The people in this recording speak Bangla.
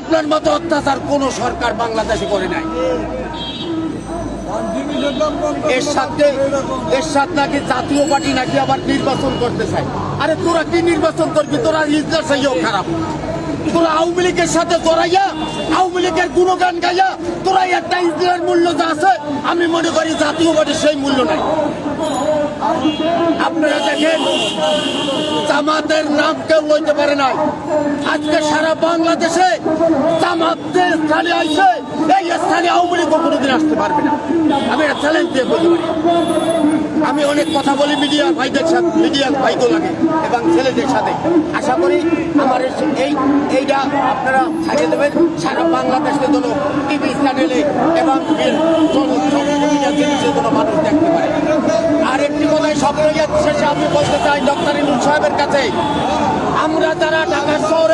আপনার মতো অত্যাচার কোন সরকার বাংলাদেশে করে নাই। এর সাথে এর সাথে নাকি জাতীয় পার্টি নাকি আবার নির্বাচন করতে চায়। আরে তোরা কি নির্বাচন করবি? তোরা ইজলাস চাইও খারাপ। তোরা আওয়ামী লীগের সাথে জড়াইয়া, আওয়ামী লীগের গুণগান গাইয়া, তোরা একটা ইসলামের মূল্য যা আছে, আমি মনে করি জাতীয় পার্টির সেই মূল্য নাই। আপনারা দেখেন জামাতের নাম কেউ লইতে পারে নাই আজকে সারা বাংলাদেশে জামাতের স্থানে আইছে এই স্থানে আওয়ামী লীগ কোনোদিন আসতে পারবে না আমি একটা চ্যালেঞ্জ দিয়ে বলতে পারি আমি অনেক কথা বলি মিডিয়ার ভাইদের সাথে মিডিয়ার ভাইগো লাগে এবং ছেলেদের সাথে আশা করি আমার এই- এই এইটা আপনারা ছাড়িয়ে দেবেন সারা বাংলাদেশে যেন টিভি চ্যানেলে এবং মানুষ দেখতে পারে আর একটি কথাই স্বপ্নের শেষে আমি বলতে চাই ডক্টর কাছে আমরা যারা ঢাকা শহরে